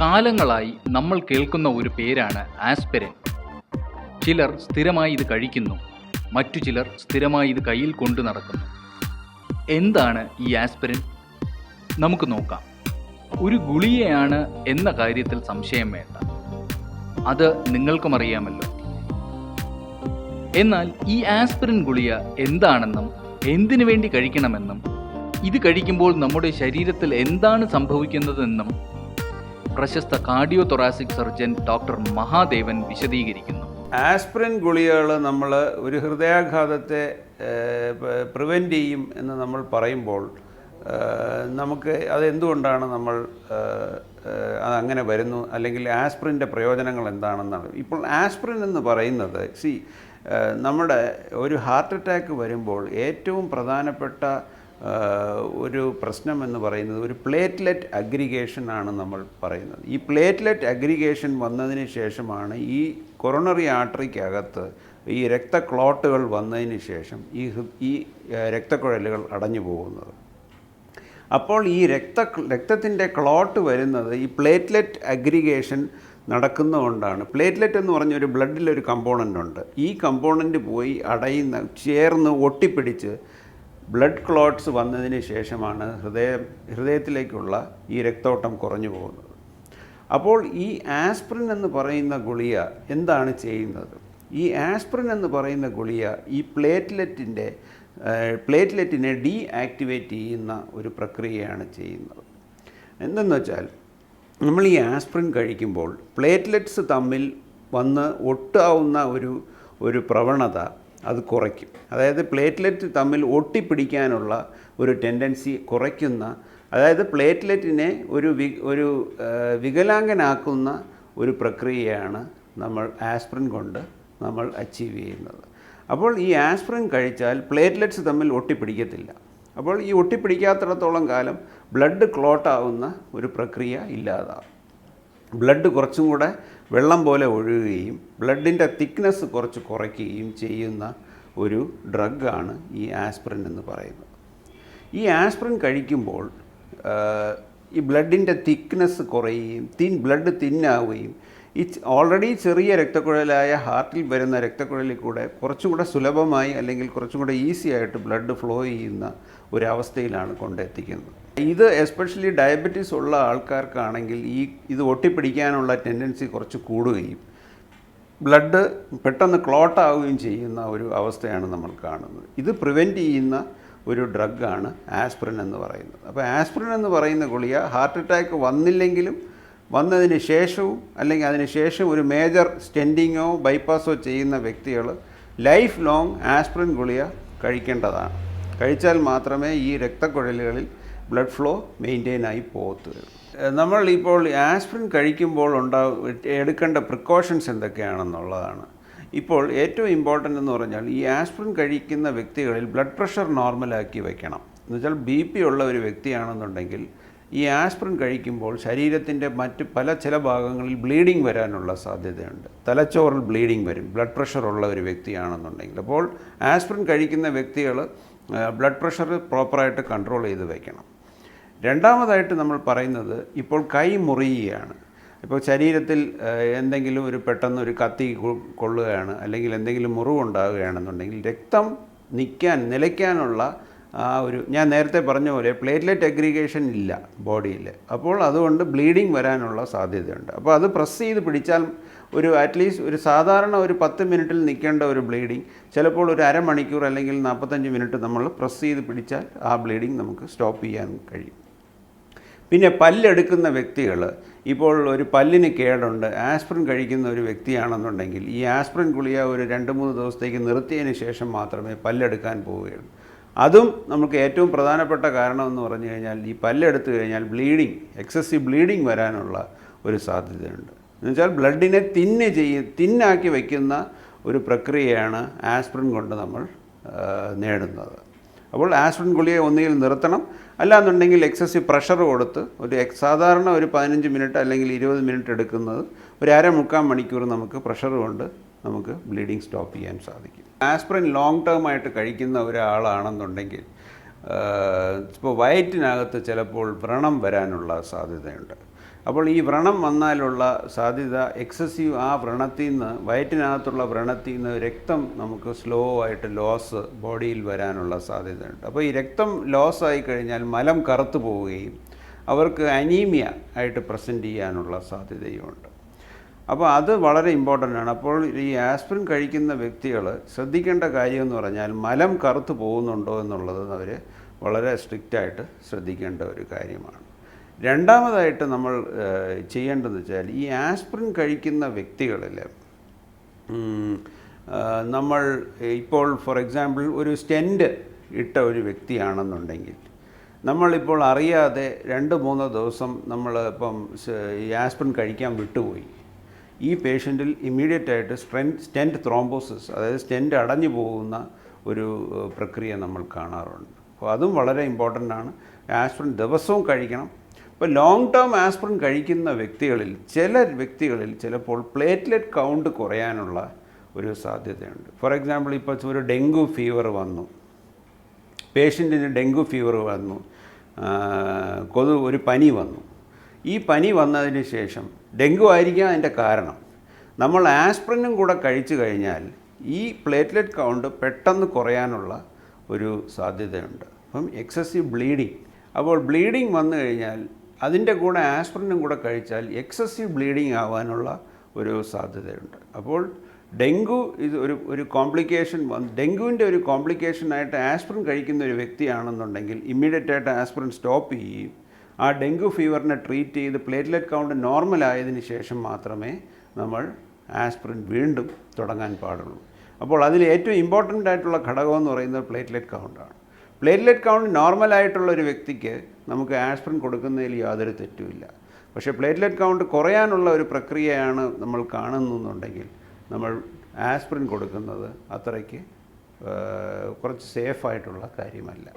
കാലങ്ങളായി നമ്മൾ കേൾക്കുന്ന ഒരു പേരാണ് ആസ്പിരിൻ. ചിലർ സ്ഥിരമായി ഇത് കഴിക്കുന്നു മറ്റു ചിലർ സ്ഥിരമായി ഇത് കയ്യിൽ കൊണ്ടു നടക്കുന്നു. എന്താണ് ഈ ആസ്പിരിൻ? നമുക്ക് നോക്കാം. ഒരു ഗുളികയാണ് എന്ന കാര്യത്തിൽ സംശയം വേണ്ട. അത് നിങ്ങൾക്കും അറിയാമല്ലോ എന്നാൽ ഈ ആസ്പിരിൻ ഗുളിയ എന്താണെന്നും എന്തിനു വേണ്ടി കഴിക്കണമെന്നും ഇത് കഴിക്കുമ്പോൾ നമ്മുടെ ശരീരത്തിൽ എന്താണ് സംഭവിക്കുന്നതെന്നും പ്രശസ്ത cardio thoracic surgeon doctor Mahadevan വിശദീകരിക്കുന്നു. ആസ്പിരിൻ ഗുളികകൾ നമ്മൾ ഒരു ഹൃദയാഘാതത്തെ പ്രിവെന്റ് ചെയ്യും എന്ന് നമ്മൾ പറയുമ്പോൾ നമുക്ക് അതെന്തുകൊണ്ടാണ് നമ്മൾ അതങ്ങനെ വരുന്നു? അല്ലെങ്കിൽ ആസ്പ്രിന്റെ പ്രയോജനങ്ങൾ എന്താണെന്നാണ്. ഇപ്പോൾ ആസ്പ്രിൻ എന്ന് പറയുന്നത് സി നമ്മുടെ ഒരു ഹാർട്ട് അറ്റാക്ക് വരുമ്പോൾ ഏറ്റവും പ്രധാനപ്പെട്ട ഒരു പ്രശ്നം എന്ന് പറയുന്നത് ഒരു പ്ലേറ്റ്ലെറ്റ് അഗ്രിഗേഷൻ ആണ് നമ്മൾ പറയുന്നത്. ഈ പ്ലേറ്റ്ലെറ്റ് അഗ്രിഗേഷൻ വന്നതിന് ശേഷമാണ് ഈ കൊറോണറി ആർട്ടറിക്കകത്ത് ഈ രക്തക്ലോട്ടുകൾ വന്നതിന് ശേഷം ഈ ഈ രക്തക്കുഴലുകൾ അടഞ്ഞു പോകുന്നത്. അപ്പോൾ ഈ രക്ത രക്തത്തിന്റെ ക്ലോട്ട് വരുന്നത് ഈ പ്ലേറ്റ്ലെറ്റ് അഗ്രിഗേഷൻ നടക്കുന്നതുകൊണ്ടാണ്. പ്ലേറ്റ്ലെറ്റ് എന്ന് പറഞ്ഞ ഒരു ബ്ലഡിലൊരു കമ്പോണന്റ് ഉണ്ട്. ഈ കമ്പോണന്റ് പോയി അടയുന്ന ചേർന്ന് ഒട്ടിപ്പിടിച്ച് ബ്ലഡ് ക്ലോട്ട്സ് വന്നതിന് ശേഷമാണ് ഹൃദയം ഹൃദയത്തിലേക്കുള്ള ഈ രക്തോട്ടം കുറഞ്ഞു പോകുന്നത്. അപ്പോൾ ഈ ആസ്പ്രിൻ എന്ന് പറയുന്ന ഗുളിക എന്താണ് ചെയ്യുന്നത്? ഈ ആസ്പ്രിൻ എന്ന് പറയുന്ന ഗുളിക ഈ പ്ലേറ്റ്ലെറ്റിന്റെ പ്ലേറ്റ്ലെറ്റിനെ ഡീ ആക്ടിവേറ്റ് ചെയ്യുന്ന ഒരു പ്രക്രിയയാണ് ചെയ്യുന്നത്. എന്തെന്ന് വെച്ചാൽ നമ്മൾ ഈ ആസ്പ്രിൻ കഴിക്കുമ്പോൾ പ്ലേറ്റ്ലെറ്റ്സ് തമ്മിൽ വന്ന് ഒട്ടാവുന്ന ഒരു ഒരു പ്രവണത അത് കുറയ്ക്കും. അതായത് പ്ലേറ്റ്ലെറ്റ് തമ്മിൽ ഒട്ടിപ്പിടിക്കാനുള്ള ഒരു ടെൻഡൻസി കുറയ്ക്കുന്ന അതായത് പ്ലേറ്റ്ലെറ്റിനെ ഒരു വി ഒരു വികലാംഗനാക്കുന്ന ഒരു പ്രക്രിയയാണ് നമ്മൾ ആസ്പ്രിൻ കൊണ്ട് നമ്മൾ അച്ചീവ് ചെയ്യുന്നത്. അപ്പോൾ ഈ ആസ്പ്രിൻ കഴിച്ചാൽ പ്ലേറ്റ്ലെറ്റ്സ് തമ്മിൽ ഒട്ടിപ്പിടിക്കത്തില്ല. അപ്പോൾ ഈ ഒട്ടിപ്പിടിക്കാത്തിടത്തോളം കാലം ബ്ലഡ് ക്ലോട്ടാവുന്ന ഒരു പ്രക്രിയ ഇല്ലാതാവും. ബ്ലഡ് കുറച്ചും കൂടെ വെള്ളം പോലെ ഒഴുകുകയും ബ്ലഡിന്റെ തിക്നെസ് കുറച്ച് കുറയ്ക്കുകയും ചെയ്യുന്ന ഒരു ഡ്രഗാണ് ഈ ആസ്പ്രിൻ എന്ന് പറയുന്നത്. ഈ ആസ്പ്രിൻ കഴിക്കുമ്പോൾ ഈ ബ്ലഡിന്റെ തിക്നെസ് കുറയുകയും തിൻ ബ്ലഡ് തിന്നാവുകയും ഈ ഓൾറെഡി ചെറിയ രക്തക്കുഴലായ ഹാർട്ടിൽ വരുന്ന രക്തക്കുഴലിൽ കൂടെ കുറച്ചും കൂടെ സുലഭമായി അല്ലെങ്കിൽ കുറച്ചും കൂടെ ഈസി ആയിട്ട് ബ്ലഡ് ഫ്ലോ ചെയ്യുന്ന ഒരവസ്ഥയിലാണ് കൊണ്ടെത്തിക്കുന്നത്. ഇത് എസ്പെഷ്യലി ഡയബറ്റീസ് ഉള്ള ആൾക്കാർക്കാണെങ്കിൽ ഈ ഇത് ഒട്ടിപ്പിടിക്കാനുള്ള ടെൻഡൻസി കുറച്ച് കൂടുകയും ബ്ലഡ് പെട്ടെന്ന് ക്ലോട്ട് ആവുകയും ചെയ്യുന്ന ഒരു അവസ്ഥയാണ് നമ്മൾ കാണുന്നത്. ഇത് പ്രിവെന്റ് ചെയ്യുന്ന ഒരു ഡ്രഗാണ് ആസ്പ്രിൻ എന്ന് പറയുന്നത്. അപ്പോൾ ആസ്പ്രിൻ എന്ന് പറയുന്ന ഗുളിക ഹാർട്ട് അറ്റാക്ക് വന്നില്ലെങ്കിലും വന്നതിന് ശേഷവും അല്ലെങ്കിൽ അതിന് ശേഷം ഒരു മേജർ സ്റ്റെൻഡിങ്ങോ ബൈപ്പാസോ ചെയ്യുന്ന വ്യക്തികൾ ലൈഫ് ലോങ് ആസ്പ്രിൻ ഗുളിക കഴിക്കേണ്ടതാണ്. കഴിച്ചാൽ മാത്രമേ ഈ രക്തക്കുഴലുകളിൽ ബ്ലഡ് ഫ്ലോ മെയിന്റെയിൻ ആയി പോകത്തുള്ളൂ. നമ്മൾ ഇപ്പോൾ ആസ്പ്രിൻ കഴിക്കുമ്പോൾ ഉണ്ടാവും എടുക്കേണ്ട പ്രിക്കോഷൻസ് എന്തൊക്കെയാണെന്നുള്ളതാണ്. ഇപ്പോൾ ഏറ്റവും ഇമ്പോർട്ടന്റ് എന്ന് പറഞ്ഞാൽ ഈ ആസ്പ്രിൻ കഴിക്കുന്ന വ്യക്തികളിൽ ബ്ലഡ് പ്രഷർ നോർമലാക്കി വയ്ക്കണം എന്നുവെച്ചാൽ ബി പി ഉള്ള ഒരു വ്യക്തിയാണെന്നുണ്ടെങ്കിൽ ഈ ആസ്പ്രിൻ കഴിക്കുമ്പോൾ ശരീരത്തിന്റെ മറ്റ് പല ചില ഭാഗങ്ങളിൽ ബ്ലീഡിങ് വരാനുള്ള സാധ്യതയുണ്ട്. തലച്ചോറിൽ ബ്ലീഡിങ് വരും. ബ്ലഡ് പ്രഷർ ഉള്ള ഒരു വ്യക്തിയാണെന്നുണ്ടെങ്കിൽ. അപ്പോൾ ആസ്പ്രിൻ കഴിക്കുന്ന വ്യക്തികൾ ബ്ലഡ് പ്രഷർ പ്രോപ്പറായിട്ട് കൺട്രോൾ ചെയ്ത് വയ്ക്കണം രണ്ടാമതായിട്ട് നമ്മൾ പറയുന്നത് ഇപ്പോൾ കൈ മുറിയുകയാണ്. ഇപ്പോൾ ശരീരത്തിൽ എന്തെങ്കിലും ഒരു പെട്ടെന്ന് ഒരു കത്തി കൊള്ളുകയാണ് അല്ലെങ്കിൽ എന്തെങ്കിലും മുറിവുണ്ടാകുകയാണെന്നുണ്ടെങ്കിൽ രക്തം നിൽക്കാൻ നിലയ്ക്കാനുള്ള ആ ഒരു ഞാൻ നേരത്തെ പറഞ്ഞ പോലെ പ്ലേറ്റ്ലെറ്റ് അഗ്രിഗേഷൻ ഇല്ല ബോഡിയിൽ അപ്പോൾ അതുകൊണ്ട് ബ്ലീഡിങ് വരാനുള്ള സാധ്യതയുണ്ട്. അപ്പോൾ അത് പ്രസ് ചെയ്ത് പിടിച്ചാൽ ഒരു അറ്റ്ലീസ്റ്റ് ഒരു സാധാരണ ഒരു പത്ത് മിനിറ്റിൽ നിൽക്കേണ്ട ഒരു ബ്ലീഡിങ് ചിലപ്പോൾ ഒരു അരമണിക്കൂർ അല്ലെങ്കിൽ നാൽപ്പത്തഞ്ച് മിനിറ്റ് നമ്മൾ പ്രസ് ചെയ്ത് പിടിച്ചാൽ ആ ബ്ലീഡിങ് നമുക്ക് സ്റ്റോപ്പ് ചെയ്യാൻ കഴിയും. പിന്നെ പല്ലെടുക്കുന്ന വ്യക്തികൾ ഇപ്പോൾ ഒരു പല്ലിന് കേടുണ്ട് ആസ്പ്രിൻ കഴിക്കുന്ന ഒരു വ്യക്തിയാണെന്നുണ്ടെങ്കിൽ ഈ ആസ്പ്രിൻ ഗുളിയ ഒരു രണ്ട് മൂന്ന് ദിവസത്തേക്ക് നിർത്തിയതിന് ശേഷം മാത്രമേ പല്ലെടുക്കാൻ പോവുകയുള്ളൂ. അതും നമുക്ക് ഏറ്റവും പ്രധാനപ്പെട്ട കാരണം എന്ന് പറഞ്ഞു കഴിഞ്ഞാൽ ഈ പല്ലെടുത്തു കഴിഞ്ഞാൽ ബ്ലീഡിങ് എക്സസീവ് ബ്ലീഡിങ് വരാനുള്ള ഒരു സാധ്യതയുണ്ട്. എന്നുവെച്ചാൽ ബ്ലഡിനെ തിന്ന് ചെയ്യ തിന്നാക്കി വയ്ക്കുന്ന ഒരു പ്രക്രിയയാണ് ആസ്പ്രിൻ കൊണ്ട് നമ്മൾ നേടുന്നത്. അപ്പോൾ ആസ്പിരിൻ ഗുളിയെ ഒന്നുകിൽ നിർത്തണം. അല്ലാന്നുണ്ടെങ്കിൽ എക്സസീവ് പ്രഷർ കൊടുത്ത് ഒരു സാധാരണ ഒരു പതിനഞ്ച് മിനിറ്റ് അല്ലെങ്കിൽ ഇരുപത് മിനിറ്റ് എടുക്കുന്നത് ഒരു അര മുക്കാൽ മണിക്കൂർ നമുക്ക് പ്രഷർ കൊണ്ട് നമുക്ക് ബ്ലീഡിങ് സ്റ്റോപ്പ് ചെയ്യാൻ സാധിക്കും. ആസ്പ്രിൻ ലോങ് ടേം ആയിട്ട് കഴിക്കുന്ന ഒരാളാണെന്നുണ്ടെങ്കിൽ ഇപ്പോൾ വയറ്റിനകത്ത് ചിലപ്പോൾ വ്രണം വരാനുള്ള സാധ്യതയുണ്ട്. അപ്പോൾ ഈ വ്രണം വന്നാലുള്ള സാധ്യത എക്സസീവ് ആ വ്രണത്തിൽ നിന്ന് വയറ്റിനകത്തുള്ള വ്രണത്തിൽ നിന്ന് രക്തം നമുക്ക് സ്ലോ ആയിട്ട് ലോസ് ബോഡിയിൽ വരാനുള്ള സാധ്യതയുണ്ട്. അപ്പോൾ ഈ രക്തം ലോസ് ആയി കഴിഞ്ഞാൽ മലം കറുത്തു പോവുകയും അവർക്ക് അനീമിയ ആയിട്ട് പ്രസന്റ് ചെയ്യാനുള്ള സാധ്യതയുമുണ്ട്. അപ്പോൾ അത് വളരെ ഇമ്പോർട്ടന്റ് ആണ്. അപ്പോൾ ഈ ആസ്പിരിൻ കഴിക്കുന്ന വ്യക്തികൾ ശ്രദ്ധിക്കേണ്ട കാര്യം എന്ന് പറഞ്ഞാൽ മലം കറുത്ത് പോകുന്നുണ്ടോ എന്നുള്ളത് അവർ വളരെ സ്ട്രിക്റ്റായിട്ട് ശ്രദ്ധിക്കേണ്ട ഒരു കാര്യമാണ്. രണ്ടാമതായിട്ട് നമ്മൾ ചെയ്യേണ്ടതെന്ന് വെച്ചാൽ ഈ ആസ്പിരിൻ കഴിക്കുന്ന വ്യക്തികളിൽ നമ്മൾ ഇപ്പോൾ ഫോർ എക്സാമ്പിൾ ഒരു സ്റ്റെന്റ് ഇട്ട ഒരു വ്യക്തിയാണെന്നുണ്ടെങ്കിൽ നമ്മളിപ്പോൾ അറിയാതെ രണ്ട് മൂന്ന് ദിവസം നമ്മൾ ഇപ്പം ഈ ആസ്പിരിൻ കഴിക്കാൻ വിട്ടുപോയി. ഈ പേഷ്യന്റിൽ ഇമ്മീഡിയറ്റ് ആയിട്ട് സ്ട്രെൻ സ്റ്റെന്റ് ത്രോംബോസിസ് അതായത് സ്റ്റെന്റ് അടഞ്ഞു പോകുന്ന ഒരു പ്രക്രിയ നമ്മൾ കാണാറുണ്ട്. അപ്പോൾ അതും വളരെ ഇമ്പോർട്ടന്റ് ആണ്. ആസ്പിരിൻ ദിവസവും കഴിക്കണം. ഇപ്പോൾ ലോങ് ടേം ആസ്പിരിൻ കഴിക്കുന്ന വ്യക്തികളിൽ ചില വ്യക്തികളിൽ ചിലപ്പോൾ പ്ലേറ്റ്ലെറ്റ് കൗണ്ട് കുറയാനുള്ള ഒരു സാധ്യതയുണ്ട്. ഫോർ എക്സാമ്പിൾ ഇപ്പോൾ ഒരു ഡെങ്കു ഫീവർ വന്നു. പേഷ്യന്റിന് ഡെങ്കു ഫീവർ വന്നു. കൊതു ഒരു പനി വന്നു. ഈ പനി വന്നതിന് ശേഷം ഡെങ്കു ആയിരിക്കാം അതിന്റെ കാരണം. നമ്മൾ ആസ്പ്രിനും കൂടെ കഴിച്ചു കഴിഞ്ഞാൽ ഈ പ്ലേറ്റ്ലെറ്റ് കൗണ്ട് പെട്ടെന്ന് കുറയാനുള്ള ഒരു സാധ്യതയുണ്ട്. അപ്പം എക്സസീവ് ബ്ലീഡിങ്. അപ്പോൾ ബ്ലീഡിങ് വന്നു കഴിഞ്ഞാൽ അതിന്റെ കൂടെ ആസ്പ്രിനും കൂടെ കഴിച്ചാൽ എക്സസീവ് ബ്ലീഡിങ് ആവാനുള്ള ഒരു സാധ്യതയുണ്ട്. അപ്പോൾ ഡെങ്കു ഇത് ഒരു ഒരു കോംപ്ലിക്കേഷൻ വന്ന് ഡെങ്കുവിന്റെ ഒരു കോംപ്ലിക്കേഷനായിട്ട് ആസ്പ്രിൻ കഴിക്കുന്ന ഒരു വ്യക്തിയാണെന്നുണ്ടെങ്കിൽ ഇമ്മീഡിയറ്റായിട്ട് ആസ്പ്രിൻ സ്റ്റോപ്പ് ചെയ്യുകയും ആ ഡെങ്കു ഫീവറിനെ ട്രീറ്റ് ചെയ്ത് പ്ലേറ്റ്ലെറ്റ് കൗണ്ട് നോർമൽ ആയതിനു ശേഷം മാത്രമേ നമ്മൾ ആസ്പിരിൻ വീണ്ടും തുടങ്ങാൻ പാടുള്ളൂ. അപ്പോൾ അതിൽ ഏറ്റവും ഇമ്പോർട്ടന്റ് ആയിട്ടുള്ള ഘടകം എന്ന് പറയുന്നത് പ്ലേറ്റ്ലെറ്റ് കൗണ്ടാണ്. പ്ലേറ്റ്ലെറ്റ് കൗണ്ട് നോർമലായിട്ടുള്ള ഒരു വ്യക്തിക്ക് നമുക്ക് ആസ്പിരിൻ കൊടുക്കുന്നതിൽ യാതൊരു തെറ്റുമില്ല പക്ഷേ പ്ലേറ്റ്ലെറ്റ് കൗണ്ട് കുറയാനുള്ള ഒരു പ്രക്രിയയാണ് നമ്മൾ കാണുന്നുണ്ടെങ്കിൽ നമ്മൾ ആസ്പിരിൻ കൊടുക്കുന്നത് അത്രയ്ക്ക് കുറച്ച് സേഫായിട്ടുള്ള കാര്യമല്ല.